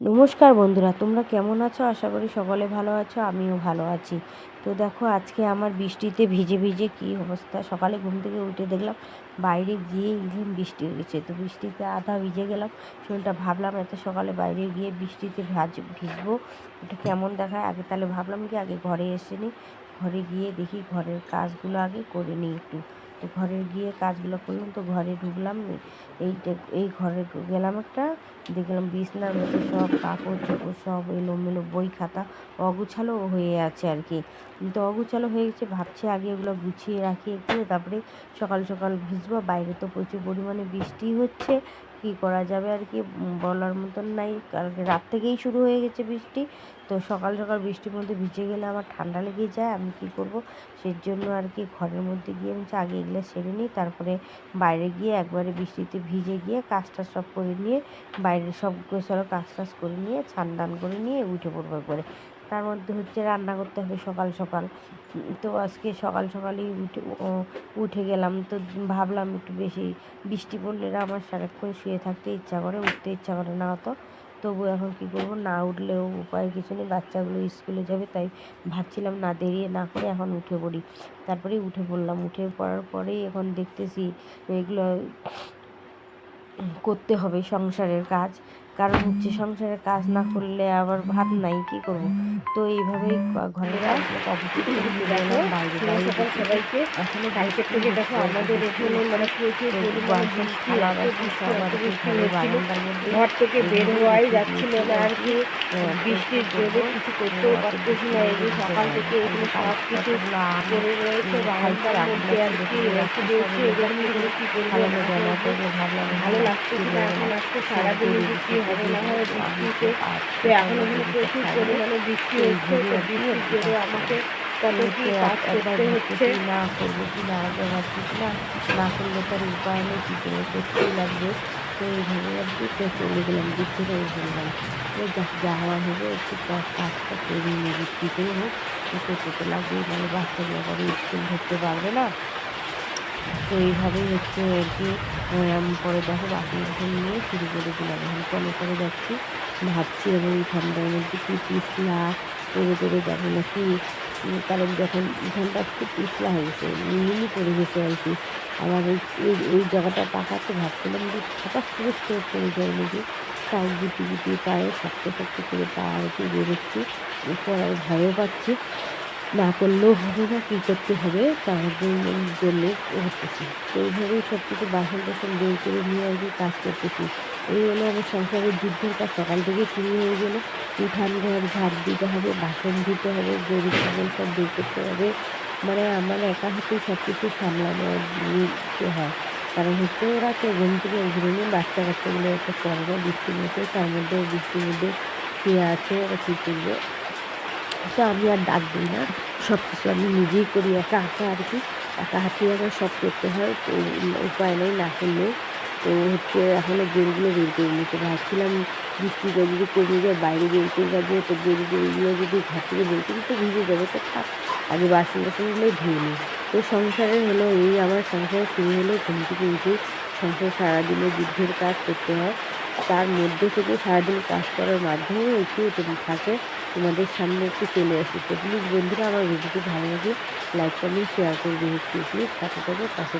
নমস্কার বন্ধুরা, তোমরা কেমন আছো? আশা করি সকলে ভালো আছো, আমিও ভালো আছি। তো দেখো, আজকে আমার বৃষ্টিতে ভিজে ভিজে কী অবস্থা? সকালে ঘুম থেকে উঠে দেখলাম বাইরে গিয়ে ইলিম বৃষ্টি হয়েছে। তো বৃষ্টিতে আধা ভিজে গেলাম শরীরটা ভাবলাম এত সকালে বাইরে গিয়ে বৃষ্টিতে ভাজ, ভিজবো ওটা কেমন দেখায়? আগে তাহলে ভাবলাম কি, আগে ঘরে এসে নিই ঘরে গিয়ে দেখি ঘরের কাজগুলো আগে করে নিই একটু। তো ঘরে গিয়ে কাজগুলো করলাম, তো ঘরে ঢুকলাম, এই এই ঘরে গেলাম একটা, দেখলাম বিছনার মতো সব কাপড় চোপড় সব এলোমেলো বই খাতা অগুছালো হয়ে আছে আর কি। তো অগুছালো হয়ে গেছে, ভাবছি আগে এগুলো গুছিয়ে রাখি একটু, তারপরে সকাল সকাল ভিজবো, বাইরে তো প্রচুর পরিমাণে বৃষ্টি হচ্ছে কি করা যাবে আর কি বলার মতন নাই। কালকে রাত থেকেই শুরু হয়ে গেছে বৃষ্টি। তো সকাল সকাল বৃষ্টির মধ্যে ভিজে গেলে আমার ঠান্ডা লেগে যায়, আমি কি করব? সেই জন্য আর কি ঘরের মধ্যে গিয়ে আমি আগে এগুলো সেরে নিই, তারপরে বাইরে গিয়ে একবারে বৃষ্টিতে ভিজে গিয়ে কাজটা সব করে নিয়ে বাইরে সব গোছালো কাজ টাজ করে নিয়ে ছান করে নিয়ে উঠে পড়ব করে তার মধ্যে হচ্ছে রান্না করতে হবে সকাল সকাল। তো আজকে সকাল, সকালেই উঠে উঠে গেলাম। তো ভাবলাম একটু বেশি বৃষ্টি পড়লে আমার সারাক্ষণ শুয়ে থাকতে ইচ্ছা করে, উঠতে ইচ্ছা করে না অত। তবু এখন কি করব? না উঠলেও উপায় কিছু নেই। বাচ্চাগুলো স্কুলে যাবে, তাই ভাবছিলাম না দেরিয়ে না করে এখন উঠে পড়ি। তারপরে উঠে পড়লাম। উঠে পড়ার পরেই এখন দেখতেছি এগুলো করতে হবে সংসারের কাজ। কারণ হচ্ছে সংসারে কাজ না করলে আবার ভাত নাই কি করব? তো এইভাবেই থেকে দেখো আমাদের এখানে মানে প্রচুর ঘর থেকে বের হওয়াই যাচ্ছিল না আর কি বৃষ্টির জন্য কিছু করতেও পারতেছি না এই যে সকাল থেকে এগুলো সব কিছু পড়ে রয়েছে মধ্যে আর কি রেখে দিয়েছি এগুলো কি করব? ভালো লাগছে না এখন আজকে সারাদিন বৃষ্টি হবে না হয় বৃষ্টিতে তো এখন এখানে প্রচুর পরিমাণে বৃষ্টি হচ্ছে তো বৃষ্টির জন্য আমাকে কত কি কাজ করতে হচ্ছে না করব কি না আগে ভাবছিস না না করলে তার উপায় নেই কী করে করতেই লাগবে তো এই ভেবে আর কি তো চলে গেলাম দিক থেকে বললাম তো যা হওয়ার হবে একটু কাজটা করে নিয়ে বৃষ্টিতেই হোক করতে তো লাগবেই মানে বাচ্চাগুলো আবার স্কুল ধরতে পারবে না তো এইভাবেই হচ্ছে আর কি পরে দেখো টাসন নিয়ে শুরু করে দিলাম। এখন কলে করে যাচ্ছি, ভাবছি এবং ঠান্ডার মধ্যে কী পিছলা করে করে যাব নাকি? কারণ যখন এখানটা একটু পিছলা হয়ে গেছে মিনি পড়ে গেছে আর কি। আমার এই এই জায়গাটা পাকাতে ভাবছিলাম যে হঠাৎ করে স্টোর করে যায় নাকি তাও গুটি গুটি পায়ে শক্ত শক্ত করে পা আর কি বেরোচ্ছি পড়ার ভয়ও পাচ্ছি। না করলেও হবে না, কী করতে হবে, তার জন্য করতেছি। তো এইভাবেই সব কিছু বাসন টাসন বের করে নিয়ে আর কি কাজ করতেছি। এই হলো আমার সংসারের যুদ্ধের কাজ, সকাল থেকে শুরু হয়ে গেলো। উঠান ঘর ঝাড় দিতে হবে, বাসন ধুতে হবে, গরু, ছাগল সব বের করতে হবে। মানে আমার একা হাতেই সব কিছু সামলানো নিতে হয়। কারণ হচ্ছে ওরা তো ঘুম থেকে ঘুরে নিয়ে বাচ্চা কাচ্চাগুলো একটা পড়বে বৃষ্টির মধ্যে, তার মধ্যে বৃষ্টির মধ্যে শুয়ে আছে, ওরা কী করবে? তো আমি আর ডাক দিই না। সব কিছু আমি নিজেই করি, একা হাতে আর কি। একা হাতে আমার সব করতে হয়, তো উপায় নেই না করলেও তো হচ্ছে এখনও গরুগুলো বের করে নিতে ভাবছিলাম বৃষ্টিটা যদি কমে যায়, বাইরে বের করে যাব, তো গরু গরুগুলো যদি ঘর থেকে বের করি, তো ভিজে যাবে। তো থাক, আগে বাসন টাসনগুলোই ধুয়ে নিই। তো সংসারে হলো এই, আমার সংসারে শুরু হলো ঘুম থেকে উঠে। সংসারে সারাদিনে যুদ্ধের কাজ করতে হয়। তার মধ্যে থেকে সারাদিন কাজ করার মাধ্যমে একটু থাকে। তোমাদের সামনে একটু চলে আসি। তো প্লিজ বন্ধুরা, আমার ভিডিওটি ভালো লাগে লাইক কমেন্ট শেয়ার করবে। একটু প্লিজ সাথে সাথে পাশে